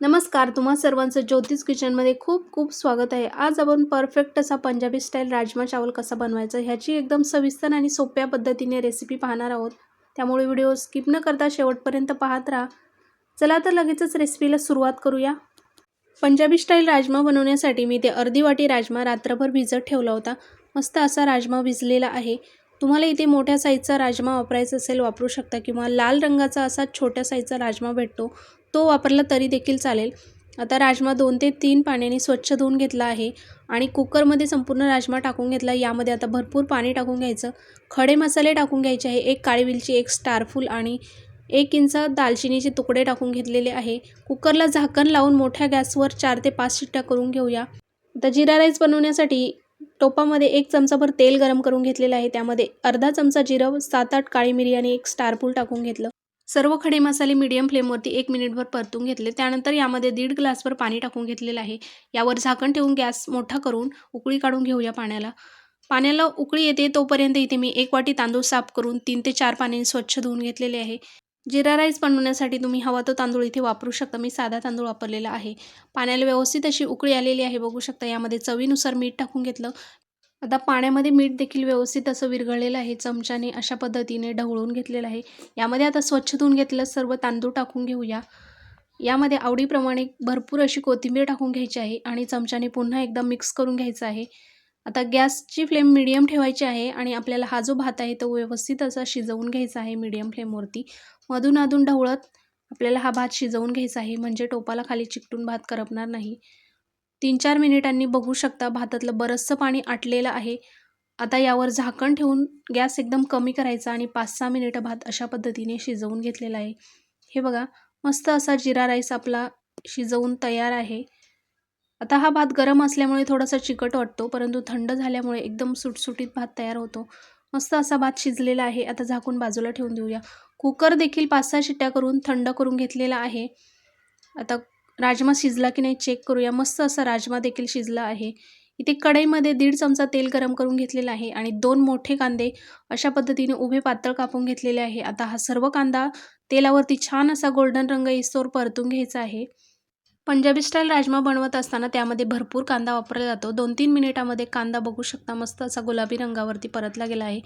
नमस्कार तुम्हा सर्वांचं ज्योतिष किचनमध्ये खूप खूप स्वागत आहे. आज आपण परफेक्ट असा पंजाबी स्टाईल राजमा चावल कसा बनवायचा ह्याची एकदम सविस्तर आणि सोप्या पद्धतीने रेसिपी पाहणार आहोत. त्यामुळे व्हिडिओ स्किप न करता शेवटपर्यंत पाहत राहा. चला तर लगेचच रेसिपीला सुरुवात करूया. पंजाबी स्टाईल राजमा बनवण्यासाठी मी ते अर्धी वाटी राजमा रात्रभर भिजत ठेवला होता. मस्त असा राजमा भिजलेला आहे. तुम्हाला इथे मोठ्या साईजचा राजमा वापरायचा असेल वापरू शकता किंवा लाल रंगाचा असा छोट्या साईजचा राजमा भेटतो. तो वापरला तरी देखील चालेल. आता राजमा दोन ते तीन पाण्याने स्वच्छ धुवून घेतला आहे आणि कुकरमध्ये संपूर्ण राजमा टाकून घेतला. यामध्ये आता भरपूर पाणी टाकून घ्यायचं. खडे मसाले टाकून घ्यायचे आहे. एक काळी विलची एक स्टारफूल आणि एक इंच दालचिनीचे तुकडे टाकून घेतलेले आहे. कुकरला झाकण लावून मोठ्या गॅसवर चार ते पाच शिट्ट्या करून घेऊया. आता जिरा राईस बनवण्यासाठी टोपामध्ये एक चमचाभर तेल गरम करून घेतलेलं आहे. त्यामध्ये अर्धा चमचा जिरं सात आठ काळी मिरी आणि एक स्टारफूल टाकून घेतलं. सर्व खडे मसाले मीडियम फ्लेमवरती एक मिनिटभर परतून घेतले. त्यानंतर यामध्ये दीड ग्लासभर पाणी टाकून घेतलेलं आहे. यावर झाकण ठेवून गॅस मोठा करून उकळी काढून घेऊया पाण्याला. पाण्याला उकळी येते तोपर्यंत इथे मी एक वाटी तांदूळ साफ करून तीन ते चार पाण्याने स्वच्छ धुवून घेतलेले आहे. जिरा राईस बनवण्यासाठी तुम्ही हवा तो तांदूळ इथे वापरू शकता. मी साधा तांदूळ वापरलेला आहे. पाण्याला व्यवस्थित अशी उकळी आलेली आहे. बघू शकता यामध्ये चवीनुसार मीठ टाकून घेतलं. आता पाण्यामध्ये मीठ देखील व्यवस्थित असं विरघळलेलं आहे चमच्याने अशा पद्धतीने ढवळून घेतलेलं आहे. यामध्ये आता स्वच्छ धुवून घेतलेलं सर्व तांदूळ टाकून घेऊया. यामध्ये आवडीप्रमाणे भरपूर अशी कोथिंबीर टाकून घ्यायची आहे आणि चमच्याने पुन्हा एकदा मिक्स करून घ्यायचं आहे. आता गॅसची फ्लेम मिडियम ठेवायची आहे आणि आपल्याला हा जो भात आहे तो व्यवस्थित असा शिजवून घ्यायचा आहे मिडियम फ्लेमवरती मधून अधून ढवळत आपल्याला हा भात शिजवून घ्यायचा आहे म्हणजे टोपाला खाली चिकटून भात करपणार नाही. तीन चार मिनिटांनी बघू शकता भातातलं बरंचसं पाणी आटलेलं आहे. आता यावर झाकण ठेवून गॅस एकदम कमी करायचा आणि पाच सहा मिनिटं भात अशा पद्धतीने शिजवून घेतलेला आहे. हे बघा मस्त असा जिरा राईस आपला शिजवून तयार आहे. आता हा भात गरम असल्यामुळे थोडासा चिकट वाटतो परंतु थंड झाल्यामुळे एकदम सुटसुटीत भात तयार होतो. मस्त असा भात शिजलेला आहे. आता झाकून बाजूला ठेवून देऊया. कुकर देखील पाच सहा शिट्ट्या करून थंड करून घेतलेला आहे. आता राजमा शिजला की नाही चेक करूया. मस्त असा राजमा देखील शिजला आहे. इथे कढईमध्ये दीड चमचा तेल गरम करून घेतलेला आहे आणि दोन मोठे कांदे अशा पद्धतीने उभे पातळ कापून घेतलेले आहे. आता हा सर्व कांदा तेलावरती छान असा गोल्डन रंग इसोर परतून घ्यायचा आहे. पंजाबी स्टाईल राजमा बनवत असताना त्यामध्ये भरपूर कांदा वापरला जातो. दोन तीन मिनिटामध्ये कांदा बघू शकता. मस्त असा गुलाबी रंगावरती परतला गेला आहे.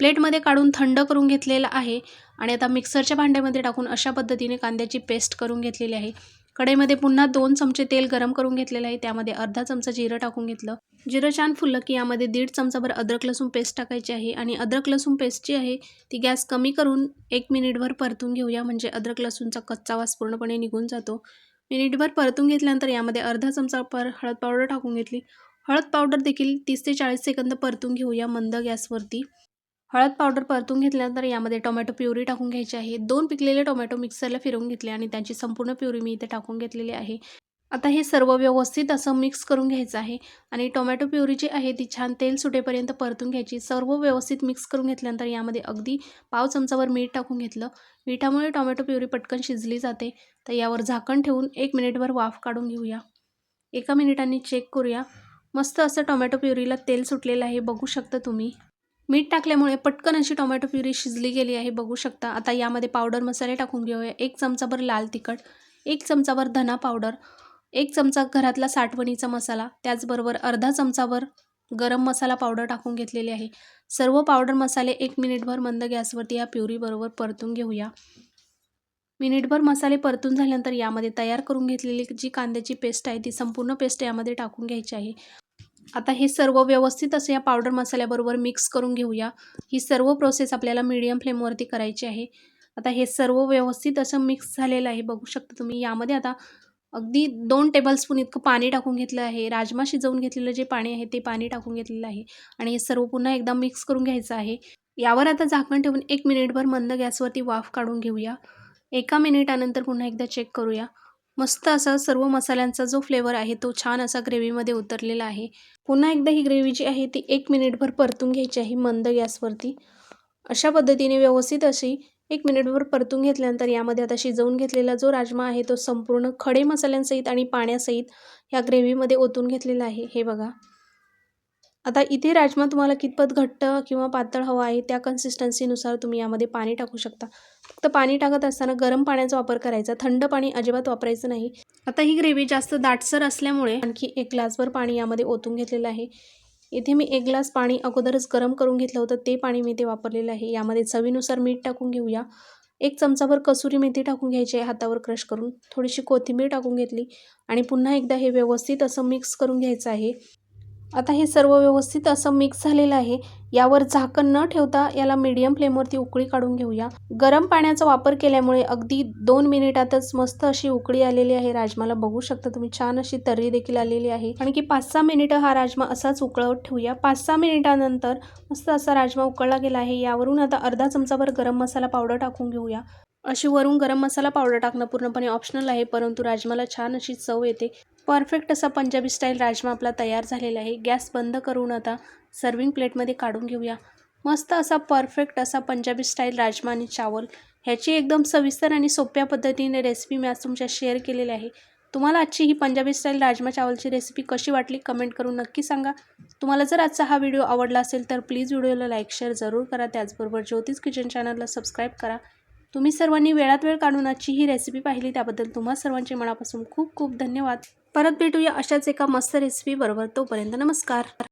प्लेटमध्ये काढून थंड करून घेतलेला आहे आणि आता मिक्सरच्या भांड्यामध्ये टाकून अशा पद्धतीने कांद्याची पेस्ट करून घेतलेली आहे. कढईमध्ये पुन्हा दोन चमचे तेल गरम करून घेतलेलं आहे. त्यामध्ये अर्धा चमचा जिरं टाकून घेतलं. जिरं छान फुललं की यामध्ये दीड चमचाभर अद्रक लसूण पेस्ट टाकायची आहे आणि अद्रक लसूण पेस्ट जी आहे ती गॅस कमी करून एक मिनिटभर परतून घेऊया. म्हणजे अद्रक लसूणचा कच्चा वास पूर्णपणे निघून जातो. मिनिटभर परतून घेतल्यानंतर यामध्ये अर्धा चमचा पर हळद पावडर टाकून घेतली. हळद पावडर देखील तीस ते चाळीस सेकंद परतून घेऊया मंद गॅसवरती. हळद पावडर परतून घेतल्यानंतर यामध्ये टोमॅटो प्युरी टाकून घ्यायची आहे. दोन पिकलेले टोमॅटो मिक्सरला फिरवून घेतले आणि त्यांची संपूर्ण प्युरी मी इथे टाकून घेतलेली आहे. आता हे सर्व व्यवस्थित असं मिक्स करून घ्यायचं आहे आणि टोमॅटो प्युरी जी आहे ती छान तेल सुटेपर्यंत परतून घ्यायची. सर्व व्यवस्थित मिक्स करून घेतल्यानंतर यामध्ये अगदी पाव चमचावर मीठ टाकून घेतलं. मिठामुळे टोमॅटो प्युरी पटकन शिजली जाते. तर यावर झाकण ठेवून एक मिनिटभर वाफ काढून घेऊया. एका मिनिटांनी चेक करूया. मस्त असं टोमॅटो प्युरीला तेल सुटलेलं आहे. बघू शकता तुम्ही. मीठ टाकल्यामुळे पटकन अशी टोमॅटो प्युरी शिजली गेली आहे बघू शकता. आता यामध्ये पावडर मसाले टाकून घेऊया. एक चमचाभर लाल तिखट एक चमचाभर धना पावडर एक चमचा घरातला साठवणीचा मसाला त्याचबरोबर अर्धा चमचाभर गरम मसाला पावडर टाकून घेतलेली आहे. सर्व पावडर मसाले एक मिनिटभर मंद गॅसवरती या प्युरीबरोबर परतून घेऊया. मिनिटभर मसाले परतून झाल्यानंतर यामध्ये तयार करून घेतलेली जी कांद्याची पेस्ट आहे ती संपूर्ण पेस्ट यामध्ये टाकून घ्यायची आहे. आता हे सर्व व्यवस्थित असं या पावडर मसाल्याबरोबर मिक्स करून घेऊया. ही सर्व प्रोसेस आपल्याला मीडियम फ्लेमवरती करायची आहे. आता हे सर्व व्यवस्थित असं मिक्स झालेलं आहे. बघू शकता तुम्ही यामध्ये आता अगदी दोन टेबलस्पून इतकं पाणी टाकून घेतलं आहे. राजमा शिजवून घेतलेलं जे पाणी आहे ते पाणी टाकून घेतलेलं आहे. आणि हे सर्व पुन्हा एकदा मिक्स करून घ्यायचं आहे. यावर आता झाकण ठेवून एक मिनिटभर मंद गॅसवरती वाफ काढून घेऊया. एका मिनिटानंतर पुन्हा एकदा चेक करूया. मस्त असा सर्व मसाल्यांचा जो फ्लेवर आहे तो छान असा ग्रेव्हीमध्ये उतरलेला आहे. पुन्हा एकदा ही ग्रेव्ही जी आहे ती एक मिनिटभर परतून घ्यायची आहे मंद गॅसवरती. अशा पद्धतीने व्यवस्थित अशी एक मिनिटभर परतून घेतल्यानंतर यामध्ये आता शिजवून घेतलेला जो राजमा आहे तो संपूर्ण खडे मसाल्यांसहित आणि पाण्यासहित ह्या ग्रेव्हीमध्ये ओतून घेतलेला आहे. हे बघा. आता इथे राजमा तुम्हाला कितपत घट्ट किंवा पातळ हवा आहे त्या कन्सिस्टन्सीनुसार तुम्ही यामध्ये पाणी टाकू शकता. फक्त पाणी टाकत असताना गरम पाण्याचा वापर करायचा. थंड पाणी अजिबात वापरायचं नाही. आता ही ग्रेव्ही जास्त दाटसर असल्यामुळे आणखी एक ग्लासभर पाणी यामध्ये ओतून घेतलेलं आहे. इथे मी एक ग्लास पाणी अगोदरच गरम करून घेतलं होतं. ते पाणी मी ते वापरलेलं आहे. यामध्ये चवीनुसार मीठ टाकून घेऊया. एक चमचाभर कसुरी मेथी टाकून घ्यायची आहे हातावर क्रश करून. थोडीशी कोथिंबीर टाकून घेतली. आणि पुन्हा एकदा हे व्यवस्थित असं मिक्स करून घ्यायचं आहे. आता हे सर्व व्यवस्थित असं मिक्स झालेलं आहे. यावर झाकण न ठेवता याला मीडियम फ्लेमवरती उकळी काढून घेऊया. गरम पाण्याचा वापर केल्यामुळे अगदी दोन मिनिटातच मस्त अशी उकळी आलेली आहे. राजमाला बघू शकता तुम्ही छान अशी तर्री देखील आलेली आहे. आणखी पाच सहा मिनिटं हा राजमा असाच उकळवत ठेवूया. पाच सहा मिनिटानंतर मस्त असा राजमा उकळला गेला आहे. यावरून आता अर्धा चमचाभर गरम मसाला पावडर टाकून घेऊया. अशी वरून गरम मसाला पावडर टाकणं पूर्णपणे ऑप्शनल आहे परंतु राजमाला छान अशी चव येते. परफेक्ट असा पंजाबी स्टाईल राजमा आपला तयार झालेला आहे. गॅस बंद करून आता सर्विंग प्लेटमध्ये काढून घेऊया. मस्त असा परफेक्ट असा पंजाबी स्टाईल राजमा आणि चावल ह्याची एकदम सविस्तर आणि सोप्या पद्धतीने रेसिपी मी आज तुमच्या शेअर केलेली आहे. तुम्हाला आजची ही पंजाबी स्टाईल राजमा चावलची रेसिपी कशी वाटली कमेंट करून नक्की सांगा. तुम्हाला जर आजचा हा व्हिडिओ आवडला असेल तर प्लीज व्हिडिओला लाईक शेअर जरूर करा. त्याचबरोबर ज्योतिष किचन चॅनलला सबस्क्राईब करा. तुम्ही सर्वांनी वेळात वेळ काढून आजची ही रेसिपी पाहिली त्याबद्दल तुम्हा सर्वांचे मनापासून खूप खूप धन्यवाद. परत भेटूया अशाच एका मस्त रेसिपी बरोबर. तोपर्यंत नमस्कार.